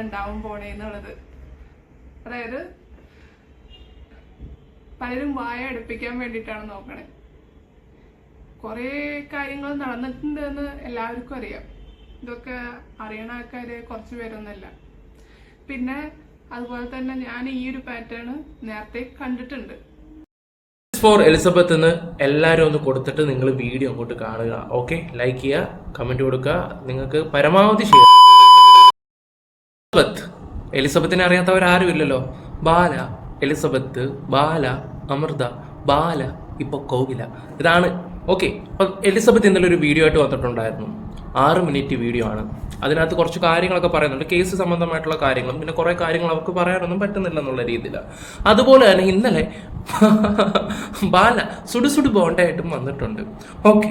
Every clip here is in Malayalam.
ഉണ്ടാവും പോണേ എന്നുള്ളത്. അതായത് പലരും വായ അടുപ്പിക്കാൻ വേണ്ടിയിട്ടാണ് നോക്കണേ. കുറേ കാര്യങ്ങൾ നടന്നിട്ടുണ്ട് എന്ന് എല്ലാവർക്കും അറിയാം. ഇതൊക്കെ അറിയണ ആൾക്കാര് കുറച്ച് പേരൊന്നല്ല. പിന്നെ അതുപോലെ തന്നെ ഞാൻ ഈ ഒരു പാറ്റേൺ നേരത്തെ കണ്ടിട്ടുണ്ട്. ഫോർ എലിസബത്ത് എന്ന് എല്ലാവരും ഒന്ന് കൊടുത്തിട്ട് നിങ്ങൾ വീഡിയോ അങ്ങോട്ട് കാണുക. ഓക്കെ ലൈക്ക് ചെയ്യുക കമന്റ് കൊടുക്കുക. നിങ്ങൾക്ക് പരമാവധി ഷെയർ എലിസബത്ത്. എലിസബത്തിനെ അറിയാത്തവരാരും ഇല്ലല്ലോ ബാല എലിസബത്ത് ബാല അമൃത ബാല ഇപ്പൊ കോകില ഇതാണ്. ഓക്കെ അപ്പം എലിസബത്ത് ഇന്നലെ ഒരു വീഡിയോ ആയിട്ട് വന്നിട്ടുണ്ടായിരുന്നു. ആറ് മിനിറ്റ് വീഡിയോ ആണ്. അതിനകത്ത് കുറച്ച് കാര്യങ്ങളൊക്കെ പറയുന്നുണ്ട്. കേസ് സംബന്ധമായിട്ടുള്ള കാര്യങ്ങളും പിന്നെ കുറേ കാര്യങ്ങൾ അവർക്ക് പറയാനൊന്നും പറ്റുന്നില്ല എന്നുള്ള രീതിയിലാണ് അതുപോലെ തന്നെ ഇന്നലെ ബാല സുടുസുടു ബോണ്ടായിട്ടും വന്നിട്ടുണ്ട്. ഓക്കെ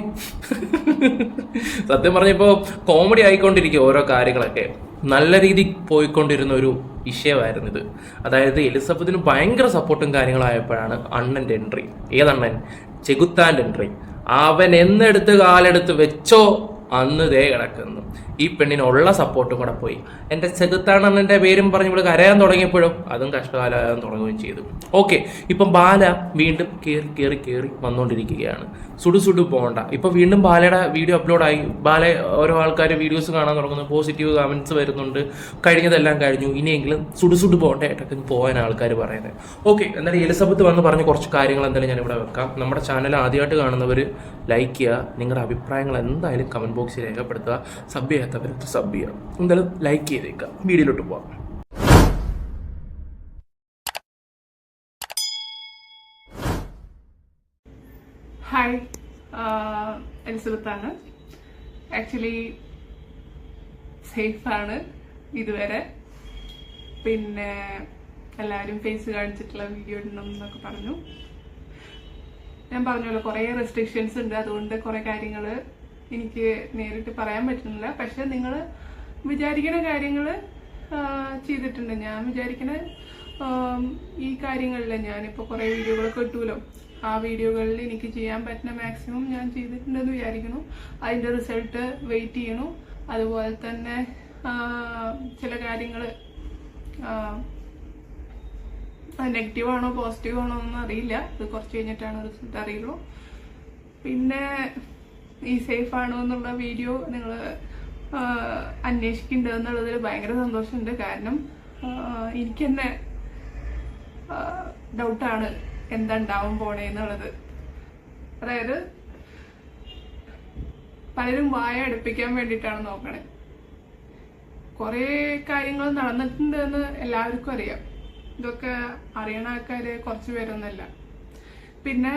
സത്യം പറഞ്ഞപ്പോൾ കോമഡി ആയിക്കൊണ്ടിരിക്കും ഓരോ കാര്യങ്ങളൊക്കെ. നല്ല രീതിയിൽ പോയിക്കൊണ്ടിരുന്ന ഒരു വിഷയമായിരുന്നു ഇത്. അതായത് എലിസബത്തിന് ഭയങ്കര സപ്പോർട്ടും കാര്യങ്ങളായപ്പോഴാണ് അണ്ണന്റെ എൻട്രി ഏതണ്ണൻ? ചെകുത്താന്റെ എൻട്രി അവൻ എന്നെടുത്ത് കാലെടുത്ത് വെച്ചോ അന്ന് ദേ കിടക്കുന്നു. ഈ പെണ്ണിനുള്ള സപ്പോർട്ടും കൂടെ പോയി. എന്റെ ചെകുത്താണെന്നെ പേരും പറഞ്ഞ് ഇവിടെ കരയാൻ തുടങ്ങിയപ്പോഴും അതും കഷ്ടകാലം തുടങ്ങുകയും ചെയ്തു. ഓക്കെ ഇപ്പം ബാല വീണ്ടും കയറി കയറി കയറി വന്നുകൊണ്ടിരിക്കുകയാണ് സുഡു സുഡു പോകണ്ട ഇപ്പം വീണ്ടും ബാലയുടെ വീഡിയോ അപ്ലോഡായി. ബാല ഓരോ ആൾക്കാർ വീഡിയോസ് കാണാൻ തുടങ്ങുന്നു. പോസിറ്റീവ് കമൻസ് വരുന്നുണ്ട്. കഴിഞ്ഞതെല്ലാം കഴിഞ്ഞു. ഇനിയെങ്കിലും സുഡു സുഡു പോകണ്ടായിട്ടൊക്കെ പോകാൻ ആൾക്കാർ പറയുന്നത്. ഓക്കെ എന്നാലും എലിസബത്ത് വന്ന് പറഞ്ഞ കുറച്ച് കാര്യങ്ങൾ എന്തായാലും ഞാൻ ഇവിടെ വെക്കാം. നമ്മുടെ ചാനൽ ആദ്യമായിട്ട് കാണുന്നവർ ലൈക്ക് ചെയ്യുക. നിങ്ങളുടെ അഭിപ്രായങ്ങൾ എന്തായാലും കമന്റ് ബോക്സിൽ രേഖപ്പെടുത്തുക. സബ് ചെയ്യാത്തവർ സബ് ചെയ്യുക. എന്തായാലും ലൈക്ക് ചെയ്തേക്കാം വീഡിയോയിലോട്ട് പോവാം. ഹായ് എലിസബത്ത് ആണ്. ആക്ച്വലി സേഫാണ് ഇതുവരെ. പിന്നെ എല്ലാവരും ഫേസ് കാണിച്ചിട്ടുള്ള വീഡിയോ ഇടണം എന്നൊക്കെ പറഞ്ഞു. ഞാൻ പറഞ്ഞല്ലോ കുറേ റെസ്ട്രിക്ഷൻസ് ഉണ്ട്. അതുകൊണ്ട് കുറേ കാര്യങ്ങൾ എനിക്ക് നേരിട്ട് പറയാൻ പറ്റുന്നില്ല. പക്ഷെ നിങ്ങൾ വിചാരിക്കുന്ന കാര്യങ്ങൾ ചെയ്തിട്ടുണ്ട്. ഞാൻ വിചാരിക്കുന്ന ഈ കാര്യങ്ങളിൽ ഞാനിപ്പോൾ കുറേ വീഡിയോകളൊക്കെ ഇട്ടുമല്ലോ ആ വീഡിയോകളിൽ എനിക്ക് ചെയ്യാൻ പറ്റുന്ന മാക്സിമം ഞാൻ ചെയ്തിട്ടുണ്ടെന്ന് വിചാരിക്കുന്നു. അതിന്റെ റിസൾട്ട് വെയിറ്റ് ചെയ്യണു. അതുപോലെ തന്നെ ചില കാര്യങ്ങൾ നെഗറ്റീവ് ആണോ പോസിറ്റീവ് ആണോ അറിയില്ല. ഇത് കുറച്ച് കഴിഞ്ഞിട്ടാണ് റിസൾട്ട് അറിയുള്ളൂ. പിന്നെ ഈ സേഫ് ആണോ എന്നുള്ള വീഡിയോ നിങ്ങൾ അന്വേഷിക്കുന്നുണ്ട് എന്നുള്ളതിൽ ഭയങ്കര സന്തോഷമുണ്ട്. കാരണം എനിക്ക് തന്നെ ഡൗട്ടാണ് എന്താ ഉണ്ടാവും പോണേ എന്നുള്ളത്. അതായത് പലരും വായ അടുപ്പിക്കാൻ വേണ്ടിയിട്ടാണ് നോക്കണേ. കുറേ കാര്യങ്ങൾ നടന്നിട്ടുണ്ട് എന്ന് എല്ലാവർക്കും അറിയാം. ഇതൊക്കെ അറിയണ ആൾക്കാര് കുറച്ച് പേരൊന്നല്ല. പിന്നെ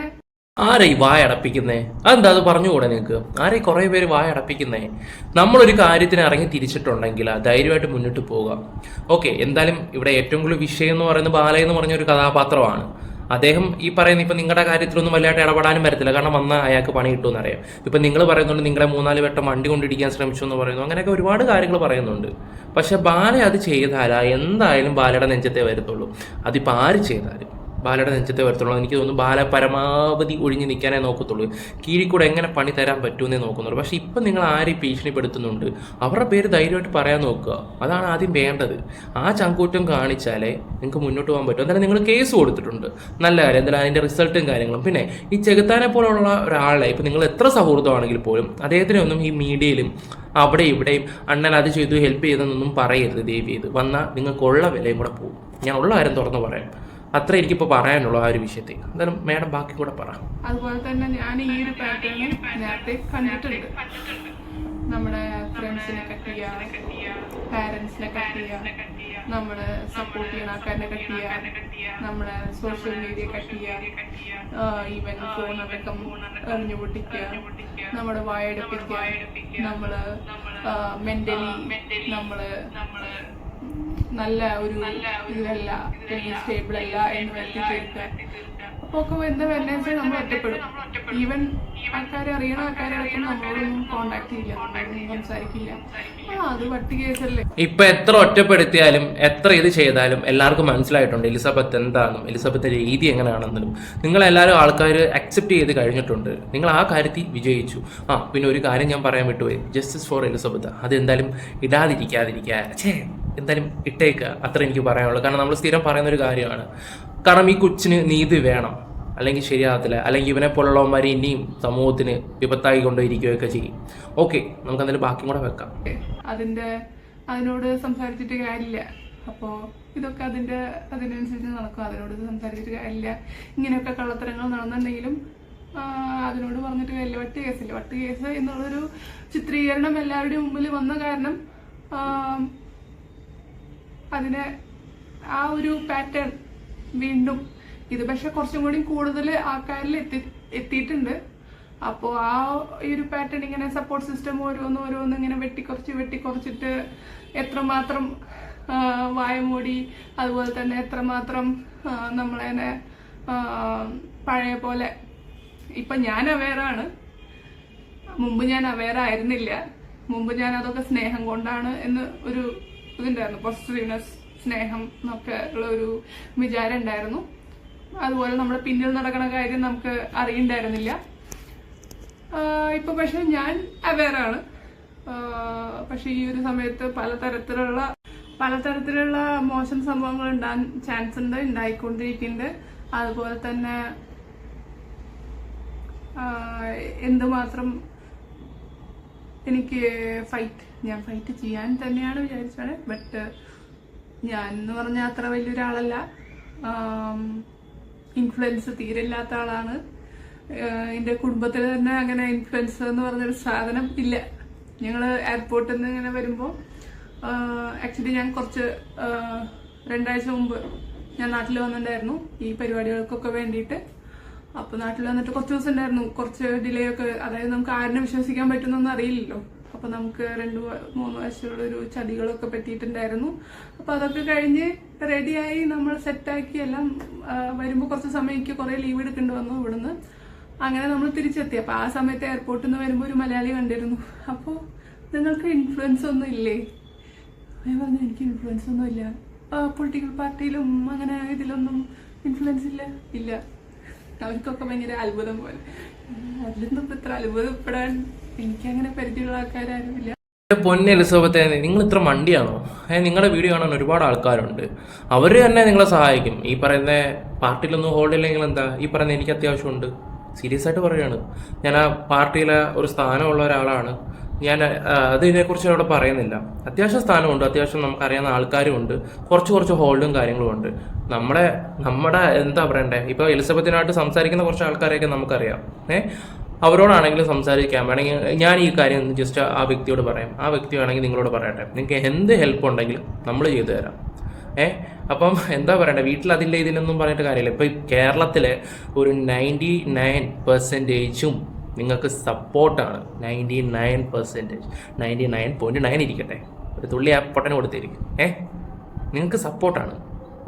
ആരാ ഈ വായ അടപ്പിക്കുന്നേ? അതെന്താ അത് പറഞ്ഞുകൂടെ നിങ്ങൾക്ക് ആരായി കുറെ പേര് വായ അടപ്പിക്കുന്നേ? നമ്മളൊരു കാര്യത്തിന് ഇറങ്ങി തിരിച്ചിട്ടുണ്ടെങ്കിൽ ധൈര്യമായിട്ട് മുന്നോട്ട് പോവുക. ഓക്കെ എന്തായാലും ഇവിടെ ഏറ്റവും കൂടുതൽ വിഷയം എന്ന് പറയുന്നത് ബാല എന്ന് പറഞ്ഞ ഒരു കഥാപാത്രമാണ്. അദ്ദേഹം ഈ പറയുന്ന ഇപ്പം നിങ്ങളുടെ കാര്യത്തിലൊന്നും വലുതായിട്ട് ഇടപെടാനും വരത്തില്ല കാരണം വന്ന അയാൾക്ക് പണി കിട്ടുമെന്ന് അറിയാം. ഇപ്പം നിങ്ങൾ പറയുന്നുണ്ട് നിങ്ങളെ മൂന്നാൽ വട്ടം വണ്ടി കൊണ്ടിടിക്കാൻ ശ്രമിച്ചു എന്ന് പറയുന്നു. അങ്ങനെയൊക്കെ ഒരുപാട് കാര്യങ്ങൾ പറയുന്നുണ്ട്. പക്ഷേ ബാല അത് ചെയ്താലാ എന്തായാലും ബാലയുടെ നെഞ്ചത്തെ വരത്തുള്ളൂ. അതിപ്പോൾ ആര് ചെയ്താലും. ബാലയുടെ നെഞ്ചത്തെ വരത്തുള്ളൂ എനിക്ക് തോന്നുന്നു ബാല പരമാവധി ഒഴിഞ്ഞ് നിൽക്കാനേ നോക്കത്തുള്ളൂ. കീഴിക്കൂടെ എങ്ങനെ പണി തരാൻ പറ്റുമെന്നേ നോക്കുന്നുള്ളൂ. പക്ഷേ ഇപ്പം നിങ്ങൾ ആരെയും ഭീഷണിപ്പെടുത്തുന്നുണ്ട്? അവരുടെ പേര് ധൈര്യമായിട്ട് പറയാൻ നോക്കുക. അതാണ് ആദ്യം വേണ്ടത്. ആ ചങ്കൂറ്റം കാണിച്ചാലേ നിങ്ങൾക്ക് മുന്നോട്ട് പോകാൻ പറ്റും. എന്തായാലും നിങ്ങൾ കേസ് കൊടുത്തിട്ടുണ്ട്. നല്ല കാര്യം. എന്തായാലും അതിന്റെ റിസൾട്ടും കാര്യങ്ങളും. പിന്നെ ഈ ചെകുത്താനെ പോലുള്ള ഒരാളെ ഇപ്പം നിങ്ങൾ എത്ര സൗഹൃദമാണെങ്കിൽ പോലും അദ്ദേഹത്തിനെ ഒന്നും ഈ മീഡിയയിലും അവിടെ ഇവിടെയും അണ്ണൻ അത് ചെയ്തു ഹെൽപ്പ് ചെയ്തെന്നൊന്നും പറയരുത് ദേവി ഇത് വന്നാൽ നിങ്ങൾക്കുള്ള വിലയും കൂടെ പോകും. ഞാൻ ഉള്ള കാര്യം തുറന്ന് പറയാം. അത്ര എനിക്കിപ്പോൾ പറയാനുള്ളൂ ആ ഒരു വിഷയത്തെ എന്തായാലും മേഡം ബാക്കി കൂടെ പറ. അതുപോലെ തന്നെ ഞാൻ ഈ ഒരു പാറ്റേൺ നേരത്തെ കണ്ടിട്ടുണ്ട്. നമ്മുടെ ഫ്രണ്ട്സിനെ കട്ട് ചെയ്യുക പാരൻസിനെ കട്ട് ചെയ്യുക നമ്മുടെ സപ്പോർട്ട് ചെയ്യുന്ന ആൾക്കാരെ കട്ട് ചെയ്യുക നമ്മുടെ സോഷ്യൽ മീഡിയ കട്ട് ചെയ്യുക ഈവൻ ഫോൺ അടക്കം എറിഞ്ഞു പൊട്ടിക്കുക നമ്മുടെ വായടുപ്പിക്കുക നമ്മൾ മെന്റലി നമ്മൾ നല്ല ഒരു ഇതിലല്ല സ്റ്റേബിൾ അല്ല എന്ന് വരുത്തി തീർക്കുക ഒക്കെ എന്താ വരുന്നത് നമ്മൾ ഒറ്റപ്പെടും. ഈവൻ ആൾക്കാരെ അറിയണ ആൾക്കാരെ അടക്കം നമ്മളോടൊന്നും കോണ്ടാക്ട് ചെയ്യില്ല സംസാരിക്കില്ല. ആ അത് പട്ടി കേസല്ലേ? ഇപ്പൊ എത്ര ഒറ്റപ്പെടുത്തിയാലും എത്ര ഇത് ചെയ്താലും എല്ലാവർക്കും മനസ്സിലായിട്ടുണ്ട് എലിസബത്ത് എന്താണെന്നും എലിസബത്തിന്റെ രീതി എങ്ങനെയാണെന്നും. നിങ്ങൾ എല്ലാവരും ആൾക്കാർ അക്സെപ്റ്റ് ചെയ്ത് കഴിഞ്ഞിട്ടുണ്ട്. നിങ്ങൾ ആ കാര്യത്തിൽ വിജയിച്ചു. ആ പിന്നെ ഒരു കാര്യം ഞാൻ പറയാൻ വിട്ടുപോയി. Justice for Elizabeth. അത് എന്തായാലും ഛേ എന്തായാലും ഇട്ടേക്കുക അത്ര എനിക്ക് പറയാനുള്ളൂ. കാരണം നമ്മൾ സ്ഥിരം പറയുന്ന ഒരു കാര്യമാണ്. കാരണം ഈ കൊച്ചിന് നീതി വേണം. അല്ലെങ്കിൽ ശരിയാകത്തില്ല. അല്ലെങ്കിൽ ഇവനെ പോലുള്ളവന്മാർ ഇനിയും സമൂഹത്തിന് വിപത്തായി കൊണ്ടിരിക്കുകയൊക്കെ ചെയ്യും. ഓക്കെ നമുക്ക് എന്തായാലും ബാക്കി കൂടെ വെക്കാം. അതിന്റെ അതിനോട് സംസാരിച്ചിട്ട് കാര്യമില്ല. അപ്പോ ഇതൊക്കെ അതിന്റെ അതിനനുസരിച്ച് നടക്കും. അതിനോട് സംസാരിച്ചിട്ട് കാര്യമില്ല. ഇങ്ങനെയൊക്കെ കള്ളത്തരങ്ങൾ നടന്നുണ്ടെങ്കിലും അതിനോട് പറഞ്ഞിട്ട് കാര്യമില്ല. വട്ട് കേസില്ല? വട്ട് കേസ് എന്നുള്ളൊരു ചിത്രീകരണം എല്ലാവരുടെയും മുമ്പിൽ വന്ന കാരണം അതിനെ ആ ഒരു പാറ്റേൺ വീണ്ടും. ഇത് പക്ഷെ കുറച്ചും കൂടി കൂടുതൽ ആൾക്കാരിൽ എത്തി എത്തിയിട്ടുണ്ട്. അപ്പോൾ ആ ഈ ഒരു പാറ്റേൺ ഇങ്ങനെ സപ്പോർട്ട് സിസ്റ്റം ഓരോന്ന് ഓരോന്ന് ഇങ്ങനെ വെട്ടിക്കുറച്ച് വെട്ടിക്കുറച്ചിട്ട് എത്രമാത്രം വായമൂടി വായ മൂടി അതുപോലെ തന്നെ എത്രമാത്രം നമ്മളതിനെ പഴയ പോലെ. ഇപ്പൊ ഞാൻ അവെയറാണ് മുമ്പ് ഞാൻ അവെയർ ആയിരുന്നില്ല. മുമ്പ് ഞാൻ അതൊക്കെ സ്നേഹം കൊണ്ടാണ് എന്ന് ഒരു ഇതുണ്ടായിരുന്നു. പോസിറ്റീവ്നെസ് സ്നേഹം എന്നൊക്കെ ഉള്ള ഒരു വിചാരം ഉണ്ടായിരുന്നു. അതുപോലെ നമ്മുടെ പിന്നിൽ നടക്കുന്ന കാര്യം നമുക്ക് അറിയണ്ടായിരുന്നില്ല. ഇപ്പൊ പക്ഷെ ഞാൻ അവെയറാണ് പക്ഷെ ഈ ഒരു സമയത്ത് പലതരത്തിലുള്ള പലതരത്തിലുള്ള മോശം സംഭവങ്ങൾ ഉണ്ടാകാൻ ചാൻസ് ഉണ്ട് ഉണ്ടായിക്കൊണ്ടിരിക്കുന്നുണ്ട്. അതുപോലെ തന്നെ എന്തുമാത്രം എനിക്ക് ഫൈറ്റ് ഞാൻ ഫൈറ്റ് ചെയ്യാൻ തന്നെയാണ് വിചാരിച്ചത്. ബട്ട് ഞാൻ എന്ന് പറഞ്ഞാൽ അത്ര വലിയൊരാളല്ല. ഇൻഫ്ലുവൻസ് തീരെ ഇല്ലാത്ത ആളാണ്. എന്റെ കുടുംബത്തിൽ തന്നെ അങ്ങനെ ഇൻഫ്ലുവൻസ് എന്ന് പറഞ്ഞൊരു സാധനം ഇല്ല. ഞങ്ങൾ എയർപോർട്ടിൽ നിന്ന് ഇങ്ങനെ വരുമ്പോൾ ആക്ച്വലി ഞാൻ കുറച്ച് രണ്ടാഴ്ച മുമ്പ് ഞാൻ നാട്ടിൽ വന്നിട്ടുണ്ടായിരുന്നു ഈ പരിപാടികൾക്കൊക്കെ വേണ്ടിയിട്ട് അപ്പോൾ നാട്ടിൽ വന്നിട്ട് കുറച്ച് ദിവസം ഉണ്ടായിരുന്നു. കുറച്ച് ഡിലേ ഒക്കെ അതായത് നമുക്ക് ആരിനെ വിശ്വസിക്കാൻ പറ്റുന്നൊന്നും അറിയില്ലല്ലോ. അപ്പൊ നമുക്ക് രണ്ടു മൂന്ന് വയസ്സുള്ള ഒരു ചതികളൊക്കെ പറ്റിയിട്ടുണ്ടായിരുന്നു. അപ്പൊ അതൊക്കെ കഴിഞ്ഞ് റെഡിയായി നമ്മൾ സെറ്റാക്കി എല്ലാം വരുമ്പോൾ വരുമ്പോ കുറച്ച് സമയം എനിക്ക് കുറെ ലീവ് എടുക്കേണ്ടി വന്നു ഇവിടുന്ന്. അങ്ങനെ നമ്മൾ തിരിച്ചെത്തി. അപ്പൊ ആ സമയത്ത് എയർപോർട്ടിൽ നിന്ന് വരുമ്പോൾ ഒരു മലയാളി കണ്ടിരുന്നു. അപ്പോൾ നിങ്ങൾക്ക് ഇൻഫ്ലുവൻസ് ഒന്നും ഇല്ലേ? ഞാൻ പറഞ്ഞു എനിക്ക് ഇൻഫ്ലുവൻസ് ഒന്നും ഇല്ല. പൊളിറ്റിക്കൽ പാർട്ടിയിലും അങ്ങനെ ഇതിലൊന്നും ഇൻഫ്ലുവൻസ് ഇല്ല? ഇല്ല. അവർക്കൊക്കെ ഭയങ്കര അത്ഭുതം പോലെ. അതിലൊന്നും ഇത്ര അത്ഭുതപ്പെടാൻ എനിക്കങ്ങനെ പരിചയമുള്ള ആൾക്കാരും എന്റെ പൊന്നെ എലിസബത്തെ നിങ്ങൾ ഇത്ര മണ്ടിയാണോ? ഏഹ് നിങ്ങളുടെ വീഡിയോ കാണാൻ ഒരുപാട് ആൾക്കാരുണ്ട്. അവർ തന്നെ നിങ്ങളെ സഹായിക്കും. ഈ പറയുന്ന പാർട്ടിയിലൊന്നും ഹോൾഡ് ഇല്ലെങ്കിൽ എന്താ? ഈ പറയുന്ന എനിക്ക് അത്യാവശ്യമുണ്ട്. സീരിയസ് ആയിട്ട് പറയുകയാണ് ഞാൻ ആ പാർട്ടിയിലെ ഒരു സ്ഥാനമുള്ള ഒരാളാണ്. ഞാൻ അതിനെക്കുറിച്ച് അവിടെ പറയുന്നില്ല. അത്യാവശ്യം സ്ഥാനമുണ്ട്. അത്യാവശ്യം നമുക്കറിയാവുന്ന ആൾക്കാരും ഉണ്ട് കുറച്ച് കുറച്ച് ഹോൾഡും കാര്യങ്ങളും ഉണ്ട്. നമ്മുടെ നമ്മുടെ എന്താ പറയണ്ടേ? ഇപ്പോൾ എലിസബത്തിനായിട്ട് സംസാരിക്കുന്ന കുറച്ച് ആൾക്കാരെയൊക്കെ നമുക്കറിയാം. ഏ? അവരോടാണെങ്കിലും സംസാരിക്കാം. വേണമെങ്കിൽ ഞാൻ ഈ കാര്യം ജസ്റ്റ് ആ വ്യക്തിയോട് പറയാം. ആ വ്യക്തി വേണമെങ്കിൽ നിങ്ങളോട് പറയട്ടെ. നിങ്ങൾക്ക് എന്ത് ഹെൽപ്പ് ഉണ്ടെങ്കിലും നമ്മൾ ചെയ്തു തരാം. ഏ? അപ്പം എന്താ പറയണ്ടേ? വീട്ടിൽ അതില്ല ഇതിലൊന്നും പറഞ്ഞിട്ട് കാര്യമില്ല. ഇപ്പം കേരളത്തിലെ ഒരു നയന്റി നയൻ പെർസെന്റേജും നിങ്ങൾക്ക് സപ്പോർട്ടാണ് ninety nine percentage ninety nine point nine ഇരിക്കട്ടെ. ഒരു തുള്ളി ആ പൊട്ടന് കൊടുത്തിരിക്കും. ഏ? നിങ്ങൾക്ക് സപ്പോർട്ടാണ്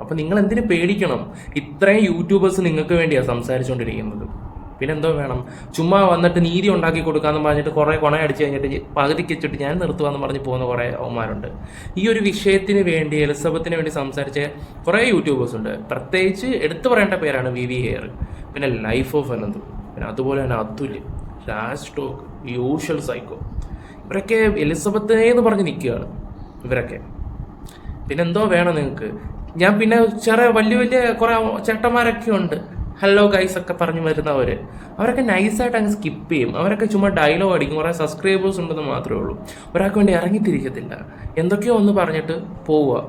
അപ്പം നിങ്ങൾ എന്തിനു പേടിക്കണം? ഇത്രയും യൂട്യൂബേഴ്സ് നിങ്ങൾക്ക് വേണ്ടിയാണ് സംസാരിച്ചുകൊണ്ടിരിക്കുന്നത് പിന്നെന്തോ വേണം? ചുമ്മാ വന്നിട്ട് നീതി ഉണ്ടാക്കി കൊടുക്കാന്ന് പറഞ്ഞിട്ട് കുറേ കൊണ അടിച്ച് കഴിഞ്ഞിട്ട് പകുതിക്ക് വെച്ചിട്ട് ഞാൻ നിർത്തുവാന്ന് പറഞ്ഞ് പോകുന്ന കുറേ അവന്മാരുണ്ട്. ഈ ഒരു വിഷയത്തിന് വേണ്ടി എലിസബത്തിന് വേണ്ടി സംസാരിച്ച കുറേ യൂട്യൂബേഴ്സ് ഉണ്ട്. പ്രത്യേകിച്ച് എടുത്തു പറയേണ്ട പേരാണ് വി വി ഹെയർ പിന്നെ ലൈഫ് ഓഫ് അനന്ത്. പിന്നെ അതുപോലെ തന്നെ Athulya Raj talk usual psycho ഇവരൊക്കെ എലിസബത്തിനെ എന്ന് പറഞ്ഞ് നിൽക്കുകയാണ്. ഇവരൊക്കെ. പിന്നെന്തോ വേണം നിങ്ങൾക്ക്? ഞാൻ പിന്നെ ചെറിയ വലിയ വലിയ കുറേ ചേട്ടന്മാരൊക്കെ ഉണ്ട്. ഹലോ ഗൈസ് ഒക്കെ പറഞ്ഞു വരുന്നവർ അവരൊക്കെ നൈസായിട്ട് അങ്ങ് സ്കിപ്പ് ചെയ്യും. അവരൊക്കെ ചുമ്മാ ഡയലോഗ് അടിക്കും. കുറേ സബ്സ്ക്രൈബേഴ്സ് ഉണ്ടെന്ന് മാത്രമേ ഉള്ളൂ. ഒരാൾക്ക് വേണ്ടി ഇറങ്ങിത്തിരിക്കത്തില്ല. എന്തൊക്കെയോ ഒന്ന് പറഞ്ഞിട്ട് പോവുക.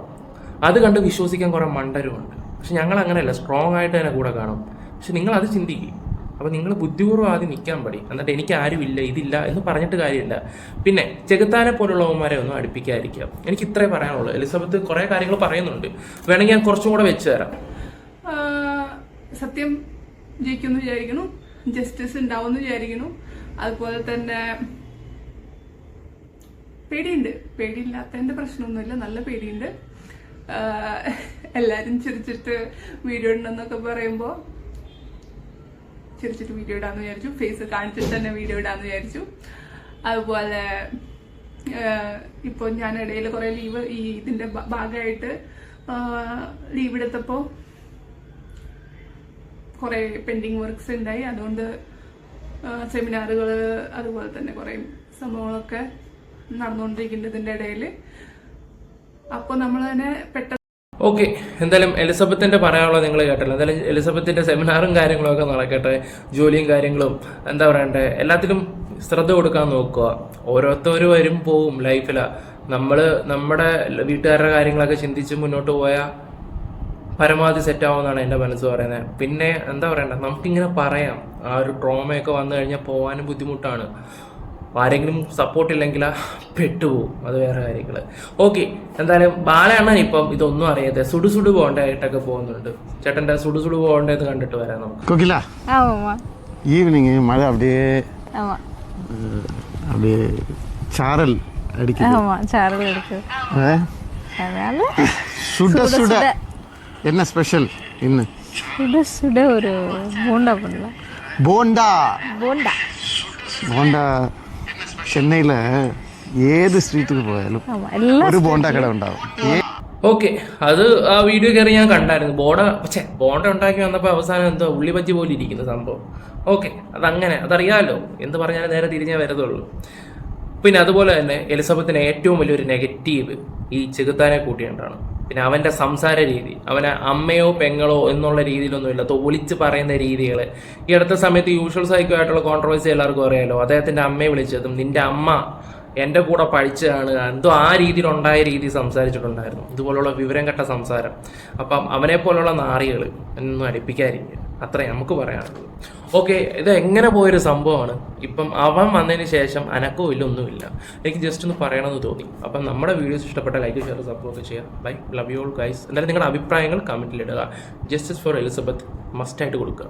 അത് കണ്ട് വിശ്വസിക്കാൻ കുറേ മണ്ടരുമുണ്ട്. പക്ഷെ ഞങ്ങൾ അങ്ങനെയല്ല സ്ട്രോങ് ആയിട്ട് തന്നെ കൂടെ കാണും. പക്ഷെ നിങ്ങൾ അത് ചിന്തിക്കും. അപ്പോൾ നിങ്ങൾ ബുദ്ധിപൂർവം ആദ്യം നിൽക്കാൻ പടി. എന്നിട്ട് എനിക്ക് ആരുമില്ല ഇതില്ല എന്ന് പറഞ്ഞിട്ട് കാര്യമില്ല. പിന്നെ ചെകുത്താനെ പോലുള്ളവന്മാരെ ഒന്നും അടുപ്പിക്കാതിരിക്കുക. എനിക്ക് ഇത്രേ പറയാനുള്ളൂ. എലിസബത്ത് കുറേ കാര്യങ്ങൾ പറയുന്നുണ്ട്. വേണമെങ്കിൽ ഞാൻ കുറച്ചും കൂടെ വെച്ച് തരാം. സത്യം ജയിക്കുമെന്ന് വിചാരിക്കുന്നു. ജസ്റ്റിസ് ഉണ്ടാവുമെന്ന് വിചാരിക്കുന്നു. അതുപോലെ തന്നെ പേടിയുണ്ട്. പേടിയില്ലാത്തതിന്റെ പ്രശ്നമൊന്നുമില്ല. നല്ല പേടിയുണ്ട്. എല്ലാരും ചിരിച്ചിട്ട് വീഡിയോ ഉണ്ടെന്നൊക്കെ പറയുമ്പോൾ ചിരിച്ചിട്ട് വീഡിയോ ഇടാന്ന് വിചാരിച്ചു. ഫേസ് കാണിച്ചിട്ട് തന്നെ വീഡിയോ ഇടാന്ന് വിചാരിച്ചു. അതുപോലെ ഇപ്പോൾ ഞാൻ ഇടയിൽ കുറേ ലീവ് ഈ ഇതിന്റെ ഭാഗമായിട്ട് ലീവ് എടുത്തപ്പോൾ കുറേ പെൻഡിങ് വർക്ക്സ് ഉണ്ടായി അതുകൊണ്ട് സെമിനാറുകൾ അതുപോലെ തന്നെ കുറേ സംഭവങ്ങളൊക്കെ നടന്നുകൊണ്ടിരിക്കുന്നുണ്ട് ഇതിന്റെ ഇടയിൽ അപ്പോൾ നമ്മൾ തന്നെ പെട്ടെന്ന് ഓക്കെ. എന്തായാലും എലിസബത്തിന്റെ പറയാനുള്ളത് നിങ്ങൾ കേട്ടല്ലോ. എന്തായാലും എലിസബത്തിന്റെ സെമിനാറും കാര്യങ്ങളും ഒക്കെ നടക്കട്ടെ. ജോലിയും കാര്യങ്ങളും എന്താ പറയണ്ടേ? എല്ലാത്തിലും ശ്രദ്ധ കൊടുക്കാൻ നോക്കുക. ഓരോരുത്തർ വരും പോവും ലൈഫിലാ. നമ്മൾ നമ്മുടെ വീട്ടുകാരുടെ കാര്യങ്ങളൊക്കെ ചിന്തിച്ച് മുന്നോട്ട് പോയാൽ പരമാവധി സെറ്റ് ആവുമെന്നാണ് എൻ്റെ മനസ്സ് പറയുന്നത് പിന്നെ എന്താ പറയണ്ട നമുക്കിങ്ങനെ പറയാം ആ ഒരു ട്രോമയൊക്കെ വന്നു കഴിഞ്ഞാൽ പോകാനും ബുദ്ധിമുട്ടാണ് ആരെങ്കിലും സപ്പോർട്ട് ഇല്ലെങ്കിൽ പെട്ടുപോകും അത് വേറെ കാര്യങ്ങൾ ഓക്കെ എന്തായാലും ബാലയണ്ണൻ ഇപ്പം ഇതൊന്നും അറിയാതെ സുടു സുടു പോകേണ്ടതായിട്ടൊക്കെ പോകുന്നുണ്ട് ചേട്ടൻ്റെ സുടു സുടു പോകേണ്ടത് കണ്ടിട്ട് വരാം നമുക്ക് கோகிலா ஆமாம்மா ஈவினிங் மழை அப்படியே ஆமாம் அஹ், அப்படியே சாரல் அடிக்குது ஆமாம் சாரல் இருக்குது அஹ், அதனால சுட சுட சுட. என்ன ஸ்பெஷல் இன்னும் சுட சுட ஒரு போண்டா பண்ணலாம் போண்டா போண்டா போண்டா சென்னையில் ഏത് സ്ട്രീറ്റിൽ പോയാലും ஆமாம் எல்லாம் ഒരു ബോണ്ട കട ഉണ്ടാവും ഏ- ഓക്കെ അത് ആ വീഡിയോ കയറി ഞാൻ കണ്ടായിരുന്നു ബോണ്ട ഛേ ബോണ്ട ഉണ്ടാക്കി വന്നപ്പോൾ അവസാനം എന്തോ ഉള്ളിബജ്ജി പോലെ ഇരിക്കുന്നു സംഭവം ഓക്കെ അതങ്ങനെ അതറിയാമല്ലോ എന്ത് പറഞ്ഞാലും നേരെ തിരിഞ്ഞേ വരത്തുള്ളൂ പിന്നെ അതുപോലെ തന്നെ എലിസബത്തിന് ഏറ്റവും വലിയൊരു നെഗറ്റീവ് ഈ ചെകുത്താനെ കൂട്ടിയിട്ടാണ് പിന്നെ അവന്റെ സംസാര രീതി അവനെ അമ്മയോ പെങ്ങളോ എന്നുള്ള രീതിയിലൊന്നുമില്ല. തോലിച്ച് പറയുന്ന രീതികൾ ഈ അടുത്ത സമയത്ത് യൂഷ്വൽ സൈക്കോ ആയിട്ടുള്ള കോൺട്രവേഴ്സി എല്ലാവർക്കും അറിയാലോ. അദ്ദേഹത്തിന്റെ അമ്മയെ വിളിച്ചതും നിന്റെ അമ്മ എന്റെ കൂടെ പഠിച്ചതാണ്. എന്തോ ആ രീതിയിലുണ്ടായ രീതി സംസാരിച്ചിട്ടുണ്ടായിരുന്നു. ഇതുപോലുള്ള വിവരം കെട്ട സംസാരം. അപ്പം അവനെ പോലുള്ള നാറികൾ ഒന്നും അടുപ്പിക്കാതിരിക്കുക. അത്രേ നമുക്ക് പറയാനുള്ളത് ഓക്കെ ഇത് എങ്ങനെ പോയൊരു സംഭവമാണ്? ഇപ്പം അവൻ വന്നതിന് ശേഷം അനക്കോ ഇല്ല ഒന്നുമില്ല. എനിക്ക് ജസ്റ്റ് ഒന്ന് പറയണമെന്ന് തോന്നി. അപ്പം നമ്മുടെ വീഡിയോസ് ഇഷ്ടപ്പെട്ട ലൈക്ക് ഷെയർ സപ്പോർട്ട് ഒക്കെ ചെയ്യുക bye love you all guys എന്തായാലും നിങ്ങളുടെ അഭിപ്രായങ്ങൾ കമന്റിലിടുക ജസ്റ്റിസ് ഫോർ എലിസബത്ത് മസ്റ്റായിട്ട് കൊടുക്കുക.